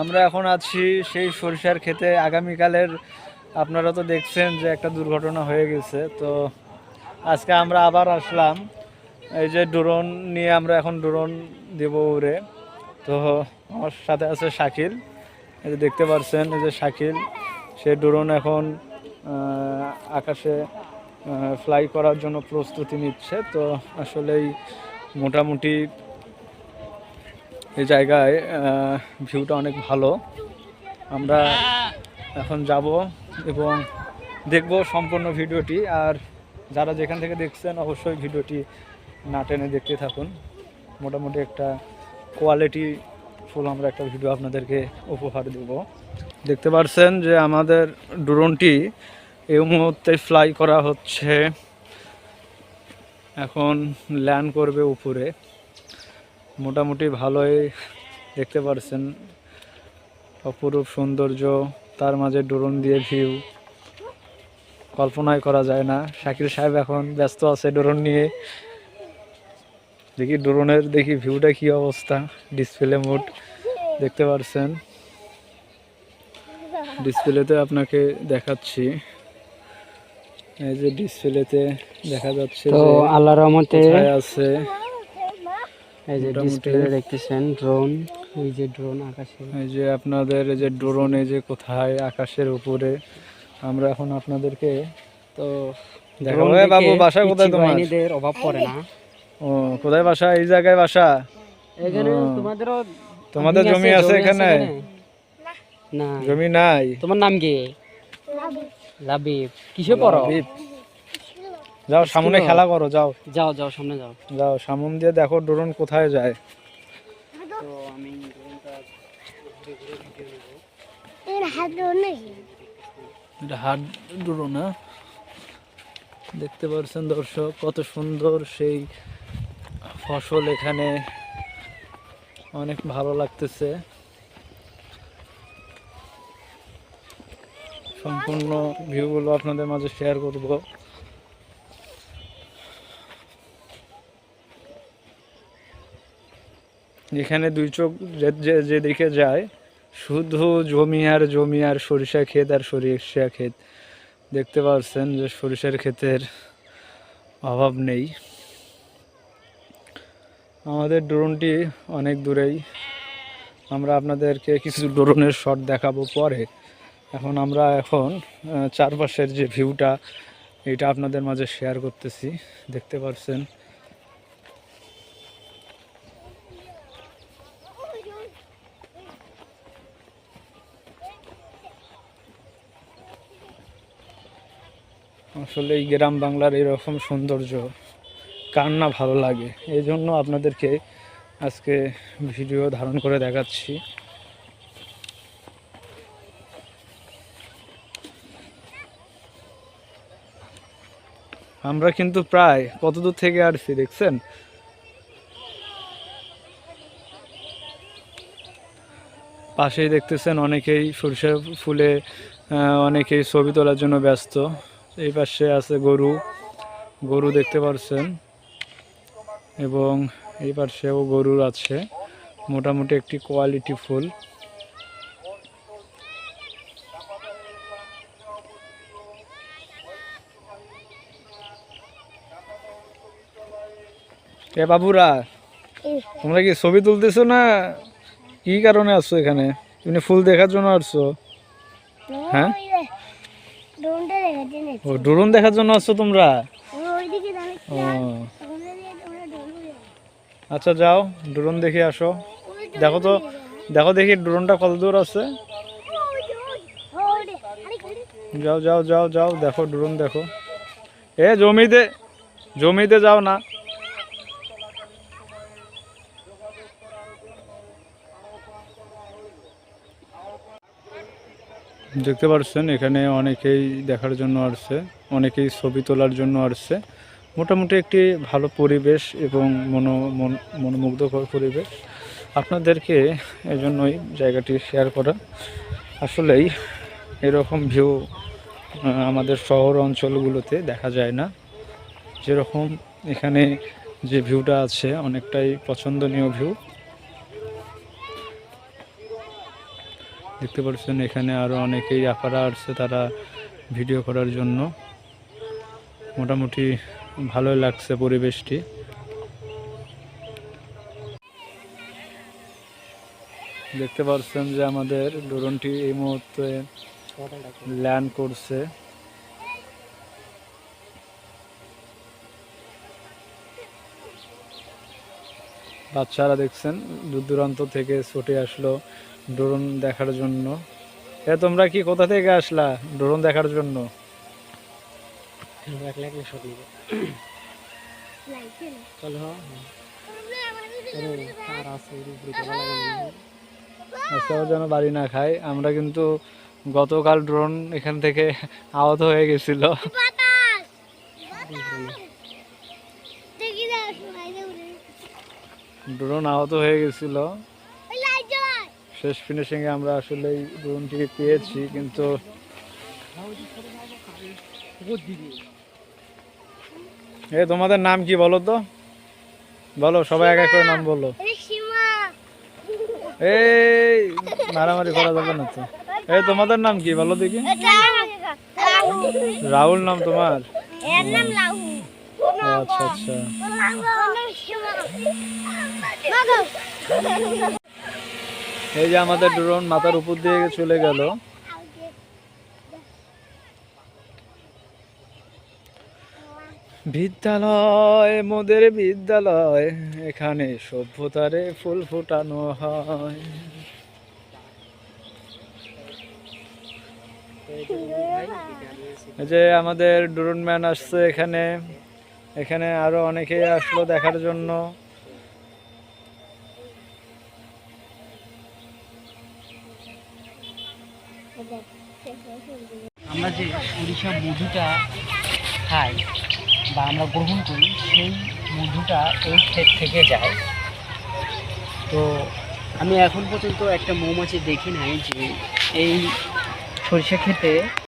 আমরা এখন আছি সেই সরিষার ক্ষেতে। আগামীকালের আপনারা তো দেখছেন যে একটা দুর্ঘটনা হয়ে গেছে। তো আজকে আমরা আবার আসলাম। এই যে ড্রোন নিয়ে আমরা এখন ড্রোন দেব উড়ে। তো আমার সাথে আছে শাকিল। এই যে দেখতে পাচ্ছেন এই যে শাকিল, সে ড্রোন এখন আকাশে ফ্লাই করার জন্য প্রস্তুতি নিচ্ছে। তো আসলেই মোটামুটি এই জায়গায় ভিউটা অনেক ভালো। আমরা এখন যাব এবং দেখব সম্পূর্ণ ভিডিওটি। আর যারা যেখান থেকে দেখছেন, অবশ্যই ভিডিওটি না টেনে দেখতে থাকুন। মোটামুটি একটা কোয়ালিটি ফুল আমরা একটা ভিডিও আপনাদেরকে উপহার দেব। দেখতে পারছেন যে আমাদের ড্রোনটি এই মুহূর্তে ফ্লাই করা হচ্ছে। এখন ল্যান্ড করবে উপরে। মোটামুটি ভালোই দেখতে পারছেন। অপরূপ সৌন্দর্য তার মাঝে ড্রোন দিয়ে ভিউ। কল্পনাই করা যায় না। শাকিল সাহেব এখন ব্যস্ত আছে ড্রোন নিয়ে। দেখি ড্রোনের দেখি ভিউটা কি অবস্থা। ডিসপ্লে মোড দেখতে পারছেন। ডিসপ্লেতে আপনাকে দেখাচ্ছি। এই যে ডিসপ্লেতে দেখা যাচ্ছে তো আল্লাহ রহমতে আছে। এই যে ডিসপ্লে দেখতেছেন ড্রোন ওই যে ড্রোন আকাশে এই যে আপনাদের এই যে ড্রোন এই যে কোথায় আকাশের উপরে আমরা এখন আপনাদেরকে তো দেখাবো। বাবু বাসা কোথায় তোমার? অভাব পড়ে না। ও কোথায় বাসা? এই জায়গায় বাসা? এখানে তোমাদেরও তোমাদের জমি আছে এখানে? না। জমি নাই? তোমার নাম কি? লাবিব। কিসে পড়ো? লাবিব। যাও সামনে খেলা করো যাও। যাও যাও সামনে যাও। যাও সামন দিয়ে দেখো ড্রোন কোথায় যায়। তো আমি এটা ড্রোন না দেখতে পাচ্ছেন দর্শক কত সুন্দর সেই ফসল এখানে। অনেক ভালো লাগতেছে। সম্পূর্ণ ভিউগুলো আপনাদের মাঝে শেয়ার করব। এখানে দুই চোখ যেদিকে যায়, শুধু জমি আর জমি আর সরিষা ক্ষেত আর সরিষা ক্ষেত। দেখতে পাচ্ছেন যে সরিষার ক্ষেতের অভাব নেই। আমাদের ড্রোনটি অনেক দূরেই। আমরা আপনাদেরকে কিছু ড্রোনের শট দেখাবো পরে। এখন আমরা এখন চারপাশের যে ভিউটা, এটা আপনাদের মাঝে শেয়ার করতেছি। দেখতে পাচ্ছেন আসলে এই গ্রাম বাংলার এরকম সৌন্দর্য কার না ভালো লাগে? এই জন্য আপনাদেরকে আজকে ভিডিও ধারণ করে দেখাচ্ছি। আমরা কিন্তু প্রায় কত দূর থেকে আসছি দেখছেন? পাশেই দেখতেছেন অনেকেই সরিষা ফুলে অনেকেই ছবি তোলার জন্য ব্যস্ত। এই পাশে আছে গরু। গরু দেখতে পাচ্ছেন এবং এই পাশেও গরুর আছে। মোটামুটি একটি কোয়ালিটি ফুল। এ বাবুরা তোমরা কি ছবি তুলতেছো না? কি কারণে আসছো এখানে? তুমি ফুল দেখার জন্য আসছো? হ্যাঁ? ও ড্রোন দেখার জন্য আসছো তোমরা? ও আচ্ছা যাও ড্রোন দেখে আসো। দেখো তো দেখো। দেখি ড্রোনটা কত দূর আছে। যাও যাও যাও যাও দেখো ড্রোন দেখো। এ জমিতে জমিতে যাও না। দেখতে পাচ্ছেন এখানে অনেকেই দেখার জন্য আসছে, অনেকেই ছবি তোলার জন্য আসছে। মোটামুটি একটি ভালো পরিবেশ এবং মন- মনোমুগ্ধকর পরিবেশ। আপনাদেরকে এজন্যই জায়গাটি শেয়ার করা। আসলেই এরকম ভিউ আমাদের শহর অঞ্চলগুলোতে দেখা যায় না। যেরকম এখানে যে ভিউটা আছে, অনেকটাই পছন্দনীয় ভিউ দেখতে পাচ্ছেন, এখানে আরও অনেকেই আপারা আসছে তারা ভিডিও করার জন্য। মোটামুটি ভালোই লাগছে পরিবেশটি। দেখতে পাচ্ছেন যে আমাদের ড্রোনটি এই মুহূর্তে ল্যান্ড করছে। বাচ্চারা দেখছেন দূর দূরান্ত থেকে ছুটে আসলো ড্রোন দেখার জন্য। এ তোমরা কি কোথা থেকে আসলা ড্রোন দেখার জন্য? আজকেও যেন বাড়ি না খায়। আমরা কিন্তু গতকাল ড্রোন এখান থেকে আহত হয়ে গেছিল বাতাস দেখি না লাইটে উড়ে ড্রোন আহত হয়ে গেছিল। শেষ ফিনিশিংয়ে আমরা আসলে এই ড্রোনটিকে পেয়েছি কিন্তু এ তোমাদের নাম কি বলো তো? বলো সবাই এক এক করে নাম বলো। এই মারামারি করা যাবে না তো। এই তোমাদের নাম কি বলো দেখি। রাহুল নাম তোমার? আচ্ছা আচ্ছা। এই যে আমাদের ড্রোন মাথার উপর দিয়ে চলে গেল। বিদ্যালয়, মোদের বিদ্যালয়, এখানে সভ্যতারে ফুল ফোটানো হয়। যে আমাদের ড্রোন ম্যান আসছে এখানে। এখানে আরও অনেকেই আসলো দেখার জন্য। আমরা যে সরিষা মধুটা খাই বা আমরা গ্রহণ করি, সেই মধুটা এই ক্ষেত থেকে যায়। তো আমি এখন পর্যন্ত একটা মৌমাছি দেখি নাই যে এই সরিষা ক্ষেতে